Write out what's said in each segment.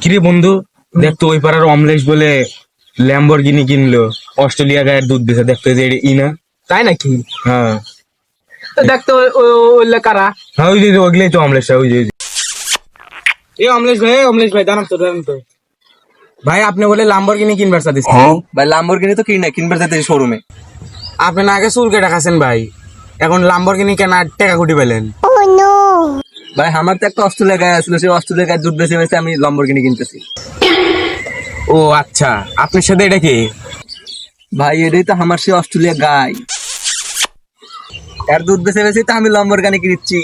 কিরে বন্ধু দেখতো ওই পাড়ার অমলেশ বলে ল্যাম্বরগিনি কিনলো। অস্ট্রেলিয়া গায়ের দুধ দিছে দেখতো যে এটা ইনা। তাই নাকি? হ্যাঁ। দেখতো ওইলে কারা? হ্যাঁ ওই যে ওইগুলোই তো অমলেশ ওই যে এই অমলেশ ভাই অমলেশ ভাই দাঁড়ান তো দাঁড়ান তো। ভাই আপনি বলে ল্যাম্বরগিনি কিনবার চাচ্ছেন ভাই লাম্বরগিনি তো কিনে কিনবার যেতে শোরুমে আপনি না আগে চুল কেটে খাচ্ছেন ভাই। এখন ল্যাম্বরগিনি কেনার টাকা কুটি পেলেন ভাই আমার তো একটা অস্ট্রেলিয়া গায়ে আসলো সেই অস্ট্রেলিয়া গায়ে দুধ বেছে বেছে আমি লম্বরগিনি কিনতেছি। ও আচ্ছা আপনার সাথে এটা কি? ভাই এটাই তো আমার সেই অস্ট্রেলিয়া গাই এর দুধ বেছে বেছে তো আমি লম্বরগানি কিনছি।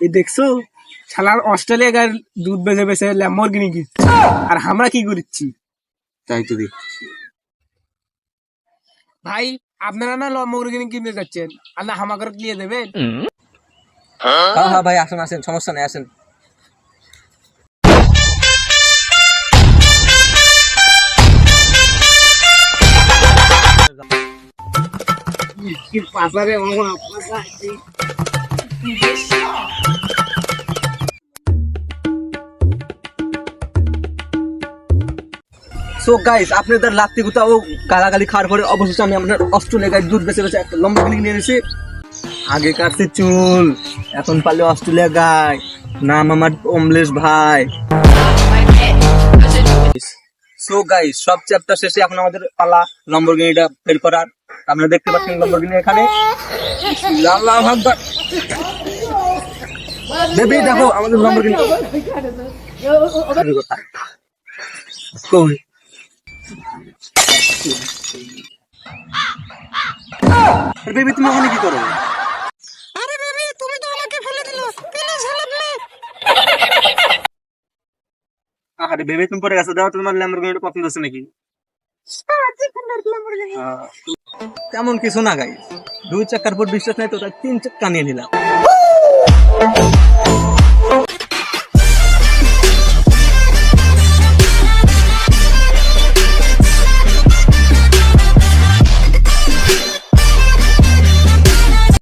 এই দেখছ? শালার অস্ট্রেলিয়া গায়ের দুধ বেঁচে বেঁচে ল্যাম্বরগিনি কিনছে। আর আমরা কি করছি তাই তো দেখ ভাই আপনারা না ল্যাম্বরগিনি কিনতে যাচ্ছেন। আর না হামাকর দিয়ে দেবেন। হ্যাঁ? হ্যাঁ ভাই আসেন আসেন সমস্যা নেই আসেন। কি পাসারে মামা সো গাইস আপনি তার লাত্তি কোথাও গালাগালি খাওয়ার পরে অবশেষে আমি আপনার অস্ট্রেলিয়া গায়ে দুধ বেছে বেছে একটা লম্বরগিনি নিয়ে এসেছি। আগে কাটছে চুল এখন পারলে অস্ট্রেলিয়া গায় নাম আমার অমলেশ ভাই। সো গাইস সব চ্যাপ্টার শেষে এখন আমাদের পালা লম্বরগিনিটা বের করার। আপনারা দেখতে পাচ্ছেন লম্বরগিনি এখানে। আল্লাহু আকবার। বেবি দেখো আমাদের লম্বরগিনি কই বেবি তুমি ওখানে কি করো? আরে বেবি তুমি পরে গেছো। দাও তোমার ল্যাম্বরগিনিটা পছন্দ আছে নাকি? তেমন কিছু না গাই দুই চাকার উপর বিশ্বাস নাই তো তাই তিন চাক্কা নিয়ে নিলাম।